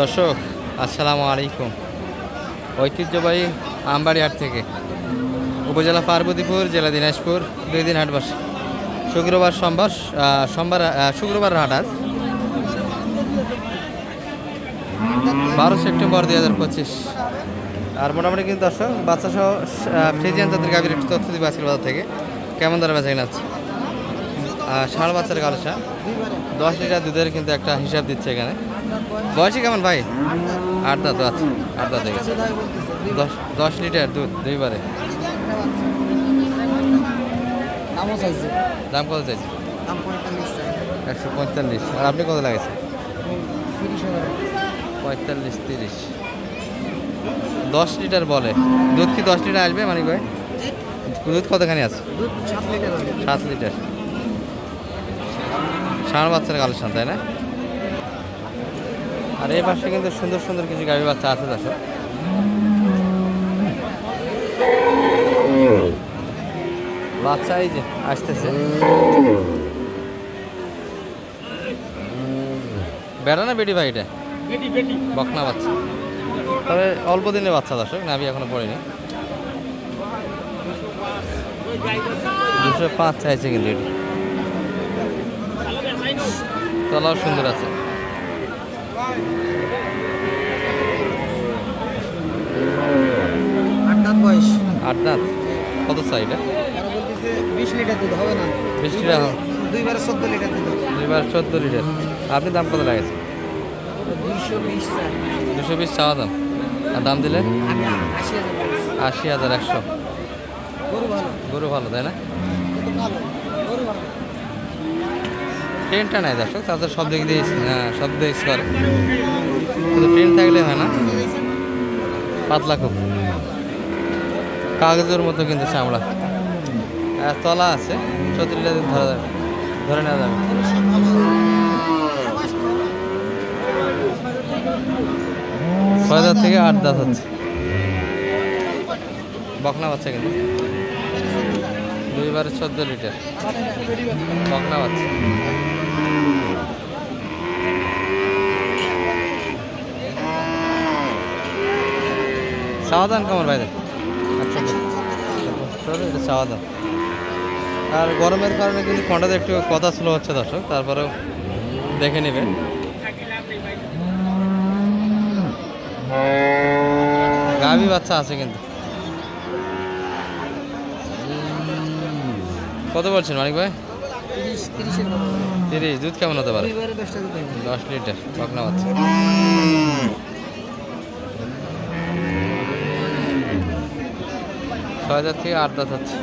দর্শক, আসসালামু আলাইকুম। ঐতিহ্যবাহী আমবাড়িহাট থেকে উপজেলা পার্বতীপুর, জেলা দিনাজপুর, দুই দিন হাট বসে। শুক্রবার সোমবার সোমবার শুক্রবার হাট আজ। বারো সেপ্টেম্বর দুই হাজার পঁচিশ। আর মোটামুটি কিন্তু দর্শক বাচ্চা সহ ফ্রিজিয়ান জাতের গাভীর একটু তথ্য দিবে আজকের বাজার থেকে। কেমন দরে বেচা কিনা আছে ষাঁড় বাচ্চার কালসা দশ লিটার দুধের কিন্তু একটা হিসাব দিচ্ছে এখানে। বয়সে কেমন ভাই? আট দাঁত আছে আট দাঁত হয়ে গেছে। দশ দশ লিটার দুধ দুইবারে। দাম কত চাইছে? একশো পঁয়তাল্লিশ। আর আপনি কত লাগেছে পঁয়তাল্লিশ তিরিশ। দশ লিটার বলে। দুধ কি দশ লিটার আসবে মানিক ভাই? দুধ কতখানি আছে? সাত লিটার। ষাঁড় বাচ্চার কালেকশন তাই না? আর এই পাশে কিন্তু সুন্দর সুন্দর কিছু গাভী বাচ্চা আছে দর্শক বাচ্চা এই যে আসতেছে। বেড়া না বেটি ভাই এটা? বকনা বাচ্চা। তবে অল্প দিনের বাচ্চা দর্শক নাভি এখনও পড়েনি। দুশো পাঁচ চাইছে কিন্তু এটি। তলাও সুন্দর আছে। আট বয়স। আট দাঁত। কত চাই এটা? বিশ লিটার দুধ হবে না? বিশ লিটার হবে। চোদ্দ লিটার দুধ। দুইবার চোদ্দ লিটার। আপনি দাম কত লাগেছে দুইশো বিশ দুশো বিশ চাওয়া দাম। আর দাম দিলে? আশি হাজার। একশো। গরু ভালো। গরু ভালো তাই না? ভালো। ট্রেনটা নাই দর্শক, তাদের সব দিক দিয়ে হ্যাঁ সব দিক করে শুধু ট্রেন থাকলে হয় না। পাতলা খুব। কাগজের মতো কিন্তু চামড়া। তলা আছে চৌত্রিশটা দিন ধরা যাবে, ধরে নেওয়া যাবে। ছয় হাজার থেকে আট দাঁত হচ্ছে। বকনা বাচ্চা কিন্তু। দুইবারে চোদ্দ লিটার। বকনা বাচ্চা। সাবধান কেমন ভাই সাবধান আর গরমের কারণে কিন্তু ফোনটাতে একটু কথা স্লো হচ্ছে দর্শক, তারপরেও দেখে নেবেন গাভী বাচ্চা আছে কিন্তু। কত বলছেন মানিক ভাই? তিরিশ, তিরিশের তিরিশ দুধ কেমন হতে পারে? দশ লিটার বকনা বাচ্চা। ছয় হাজার থেকে আট দাঁত হচ্ছে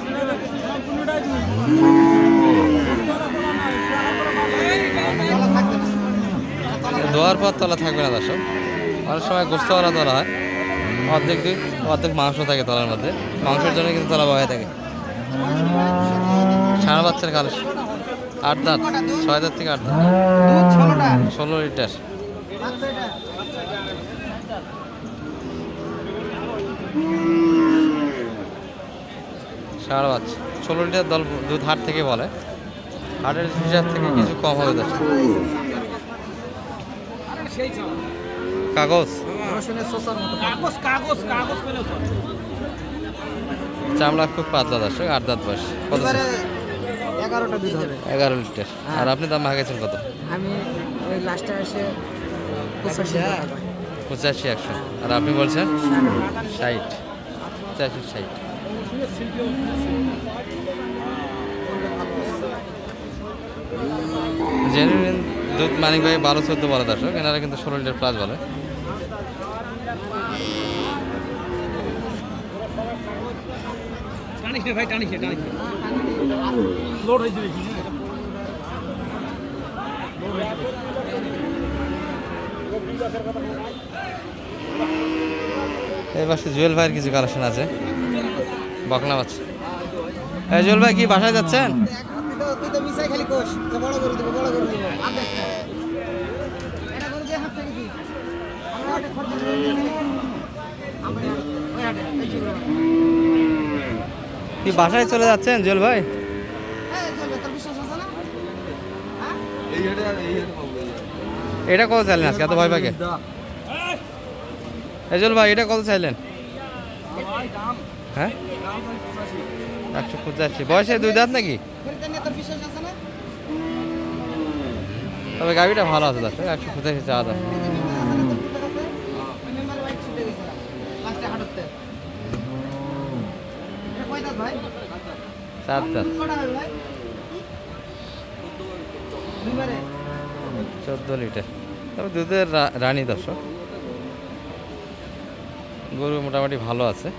দোয়ার পর তলা থাকবে না দর্শক। অনেক সময় গোস্তওয়ালা তলা হয়। অর্ধেক দুধ অর্ধেক মাংস থাকে তলার মধ্যে। মাংসের জন্য কিন্তু তলা বয়ে থাকে। সারা বাচ্চার কালো আট দাঁত, ছয় দাঁত থেকে আট দাঁত। ষোলো লিটার। সারা বাচ্চা। ষোলো লিটার দল দুধ হাট থেকে বলে। হাটের হিসাব থেকে কিছু কম হবে দর্শক কাগজ। চামড়া খুব পাতলা দর্শক, আট দাঁত বয়স। এগারোটা দুধ হবে। এগারো লিটার। আর আপনি দাম ভাগেছেন কত? আমি ওই লাস্টে এসে পঁচাশি পঁচাশি একশো। আর আপনি বলছেন? ষাট। পঁচাশি ষাট। জেনুইন দুধ মানিক ভাই বারো চোদ্দ বলে দর্শক। এনারা কিন্তু ষোলো লিটার প্লাস বলে। টানিস নে ভাই টানিস নে, টানিস লোড হয়েছে দেখি। এই পাশে জুয়েল ভাইয়ের কিছু কালেকশন আছে। বকনা বাচ্চা এই জুয়েল ভাই কি বাসায় যাচ্ছেন? আমরা কি বাসায় চলে যাচ্ছেন জুয়েল ভাই? এটা কত চাইলেন আজকে? এত ভয় পাকে। এজল ভাই, এটা কত চাইলেন? হ্যাঁ? একশো পঁচাশি। বয়সে দুই দাঁত নাকি? তবে গাড়িটা ভালো আছে দর্শক একশো পঁচাশি চাওয়া দাম মেম্বার বাইক ছুটে গেছিলাম লাস্টে হাঁটতে এটা কয় দাঁত ভাই দুইবারে চোদ্দ লিটার। তবে দুধের রানী দর্শক। গরু মোটামুটি ভালো আছে।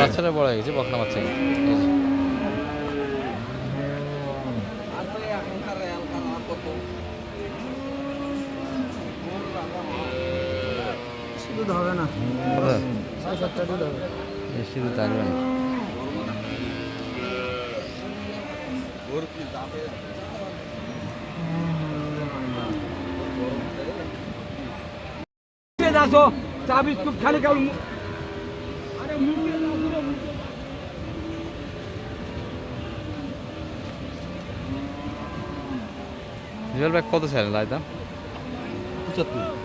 বাচ্চাটা বড় হয়ে গেছে, বকনা বাচ্চা এই যে। শুধু হবে না কত? ছয় সাতটা দুধ হবে বেশি দুধ থাকবে না আসো চা বিস্কুট খালি কেবল মু- আরে মুখে না দিলে মুখে- জুয়েল ভাই কত চাইলেন লাই দাম পঁচাত্তর সত্তর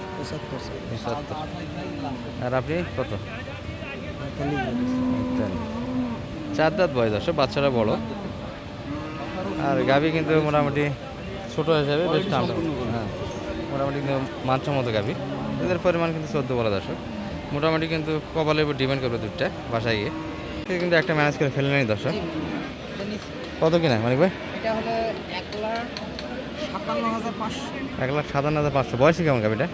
আর আপনি কত? চার দাঁত বয়স দশ বাচ্চারা বড়। আর গাভি কিন্তু মোটামুটি ছোট হিসাবে বেশ দাম হ্যাঁ মোটামুটি কিন্তু মানসম্মত গাভি। এদের পরিমাণ কিন্তু চোদ্দ বলা দর্শক। মোটামুটি কিন্তু কপালের উপর ডিপেন্ড করবে দুধটা বাসায় গিয়ে। কিন্তু একটা ম্যানেজ করে ফেলে নেই দর্শক। কত কিনা মানিক ভাই? এটা হলো এক লাখ এক লাখ সাতান্ন হাজার পাঁচশো। বয়সী কেমন গাভিটা?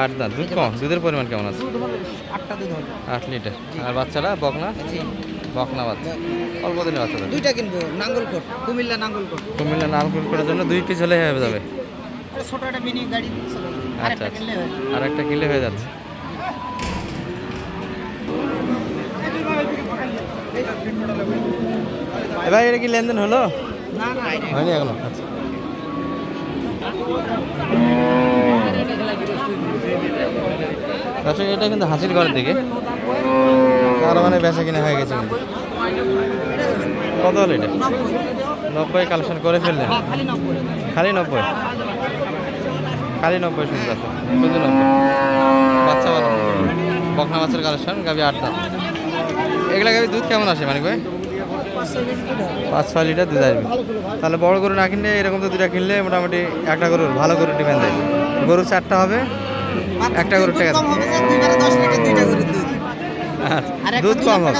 আট দাঁত। দুধ কম? দুধের পরিমাণ কেমন আছে? আট লিটার। আর বাচ্চারা? বকনা? বকনা বাচ্চা। অল্প দিনের বাচ্চাদের দুইটা কিনবো। নাঙ্গলকোট। কুমিল্লা নাঙ্গলকোট। কুমিল্লা নালকুল করার জন্য দুই পিস হলে হয়ে যাবে। ছোট একটা মিনি গাড়ি আচ্ছা আচ্ছা। আর একটা কিলে হয়ে যাচ্ছে। এ ভাই এটা কি লেনদেন হলো? না না হয়নি এখনও? আচ্ছা। দর্শক এটা কিন্তু হাসির ঘরের দিকে। তার মানে বেচা কিনা হয়ে গেছে কত হলো এটা? নব্বই কালেকশন করে ফেললেন। খালি নব্বই? খালি নব্বই শুধু আছে শুধু নব্বই। বাচ্চা বকনা মাছের কালেকশন গাবি আটটা। এগুলা গাবি দুধ কেমন আসে মানে ভাই পাঁচশো কেজি দুধ হবে পাঁচ ছয় লিটার দুধ আসবে তাহলে বড় গরু না কিনলে এরকম তো দুটা কিনলে মোটামুটি একটা গরুর ভালো গরুর ডিমান্ড দেয়। গরু চারটা হবে একটা গরুর টাকা দুধ কম হবে।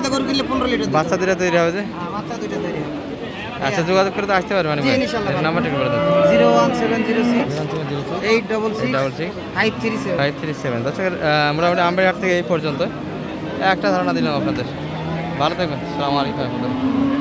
বাচ্চা দুটা তৈরি হবে যে? হ্যাঁ, আচ্ছা যোগাযোগ করে তো আসতে পারবে ভাই নাম্বারটা করে দেন। Zero one seven zero six eight double six double six five three seven. Five three seven. দর্শকের মোটামুটি আমবাড়ি হাট থেকে এই পর্যন্ত। একটা ধারণা দিলাম আপনাদের। ভালো থাকবেন। সালাম আলাইকুম। রহমতুল্লাহ